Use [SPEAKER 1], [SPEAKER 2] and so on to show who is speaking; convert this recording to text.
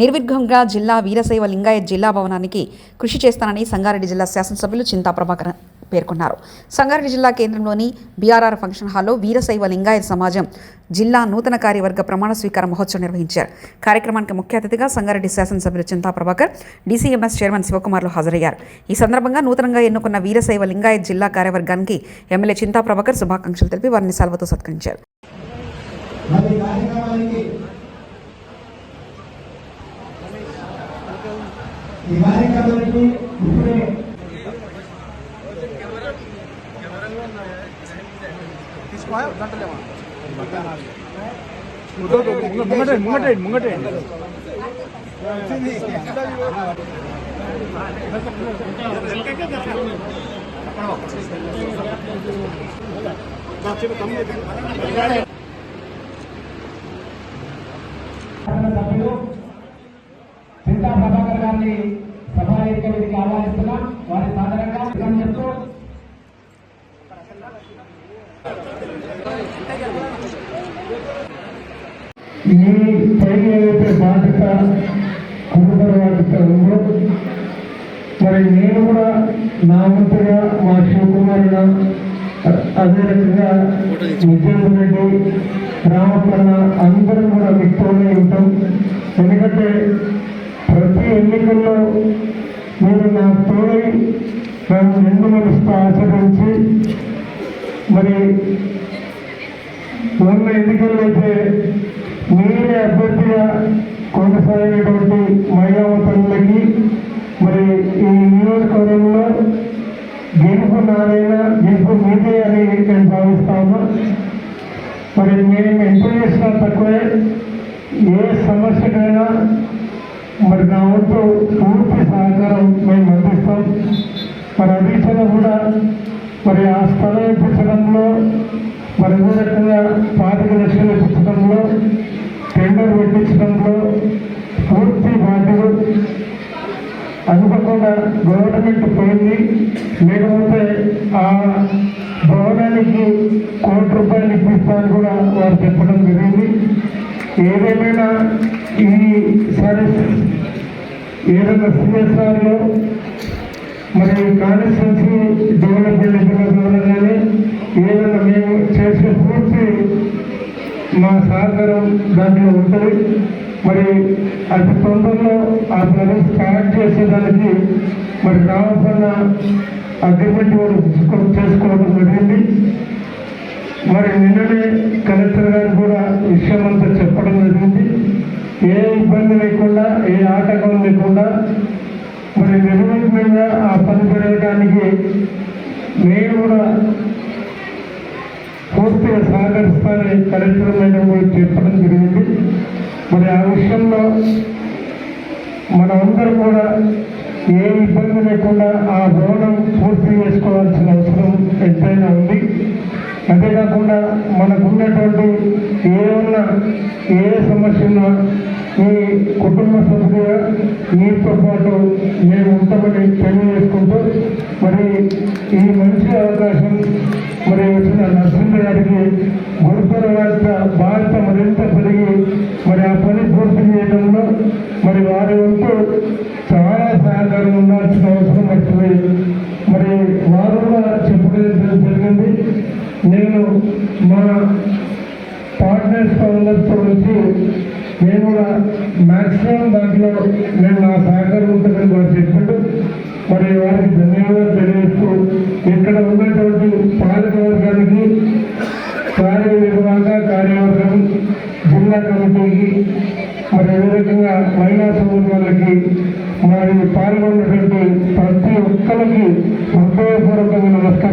[SPEAKER 1] నిర్విఘ్నంగా జిల్లా వీరశైవ లింగాయత్ జిల్లా భవనానికి కృషి చేస్తానని సంగారెడ్డి జిల్లా శాసనసభ్యులు చింతా ప్రభాకర్ పేర్కొన్నారు. సంగారెడ్డి జిల్లా కేంద్రంలోని బీఆర్ఆర్ ఫంక్షన్ హాల్లో వీరశైవ లింగాయత్ సమాజం జిల్లా నూతన కార్యవర్గ ప్రమాణ స్వీకార మహోత్సవం నిర్వహించారు. కార్యక్రమానికి ముఖ్య అతిథిగా సంగారెడ్డి శాసనసభ్యులు చింతా ప్రభాకర్ డీసీఎంఎస్ చైర్మన్ శివకుమార్లు హాజరయ్యారు. ఈ సందర్భంగా నూతనంగా ఎన్నుకున్న వీరశైవ లింగాయత్ జిల్లా కార్యవర్గానికి ఎమ్మెల్యే చింతా ప్రభాకర్ శుభాకాంక్షలు తెలిపి వారిని సెలవుతో సత్కరించారు.
[SPEAKER 2] ఈ కార్యక్రమానికి ఇప్పుడే
[SPEAKER 3] ముంగటండి ముంగటండి ముంగటండి
[SPEAKER 2] సభ్యులు వారిని గారిని సభా వేదికకి ఆహ్వానిస్తున్నాం. వారి సాధారణంగా చెప్తూ
[SPEAKER 4] ఈ పైన ఏదైతే బాధ్యత గురుతర బాధ్యత ఉందో మరి నేను కూడా నా వంతుగా మా శివకుమారుడు అదే రకంగా విజయన్ రెడ్డి రామకన్న అందరం కూడా మీతోనే ఉంటాం. ఎందుకంటే ప్రతి ఎన్నికల్లో మీరు నా తోడై నన్ను రెండు మనసుతో ఆచరించి మరి మొన్న ఎన్నికల్లో అయితే మీరే అభ్యర్థిగా కొనసాగినటువంటి మహిళా తల్లులకి మరి ఈ నియోజకవర్గంలో గెలుపు నాదైన గెలుపు మీదే అని నేను భావిస్తాను. మరి మేము ఎంత చేసినా తక్కువే ఏ సమస్యకైనా మరి నా వంతు పూర్తి సహకారం మేము అందిస్తాం. మరి అధిక్షణ కూడా మరి ఆ స్థలం ఇప్పించడంలో మరి అదే రకంగా పాతిక లక్షలు ఇప్పించడంలో టెండర్ పెట్టించడంలో పూర్తి బాధ్యులు. అనుకోకుండా గవర్నమెంట్ పోయింది. లేకపోతే ఆ భవనానికి కోటి రూపాయలు ఇప్పిస్తామని కూడా వారు చెప్పడం జరిగింది. ఏదేమైనా సరే ఏదైనా సిఎస్ఆర్లో మరి కాన్స్టిట్యూన్సీ డెవలప్మెంట్ ద్వారా కానీ ఏదైనా మేము చేసే పూర్తి మా సహకారం దాంట్లో ఉంటుంది. మరి అతి తొందరలో ఆ పని స్టార్ట్ చేసేదానికి మరి రావాల్సిన అగ్రిమెంట్ కూడా చేసుకోవడం జరిగింది. మరి నిన్ననే కలెక్టర్ గారు కూడా విషయం అంతా చెప్పడం ఇబ్బంది లేకుండా ఏ ఆటంకం లేకుండా మరి నిర్విఘ్నంగా ఆ పని జరగడానికి నేను కూడా పూర్తిగా సహకరిస్తానని కలెక్టర్ మేడం కూడా చెప్పడం జరిగింది. మరి ఆ విషయంలో మనమందరూ కూడా ఏ ఇబ్బంది లేకుండా ఆ భవనం పూర్తి చేసుకోవాల్సిన అవసరం ఎంతైనా ఉంది. అంతేకాకుండా మనకున్నటువంటి ఏమన్నా ఏ సమస్య ఉన్నా ఈ కుటుంబ సభ్యులుగా మీతో పాటు మేము ఉంటామని తెలియజేసుకుంటూ మరి ఈ మంచి అవకాశం మరి వచ్చిన నరసింహ గారికి గురుకుల యొక్క బాధ్యత మరింత పెరిగి మరి ఆ పని పూర్తి చేయడంలో మరి వారి వంతు చాలా సహకారం ఉండాల్సిన అవసరం వచ్చింది. మరి వారు కూడా చెప్పుకునే జరిగింది. నేను మా పార్ట్నర్స్ అందరితో వచ్చి నేను కూడా మ్యాక్సిమం దాంట్లో నేను నా సహకారం ఉంటుందని వారు చెప్పుకుంటూ మరి వారికి ధన్యవాదాలు తెలియజేస్తూ ఇక్కడ ఉన్నటువంటి పాలకవర్గానికి కార్యనిర్వాహక కార్యవర్గం జిల్లా కమిటీకి మరి అదే రకంగా మహిళా సమూహం వాళ్ళకి మరి పాల్గొన్నటువంటి ప్రతి ఒక్కరికి హృదయపూర్వకంగా నమస్కారం.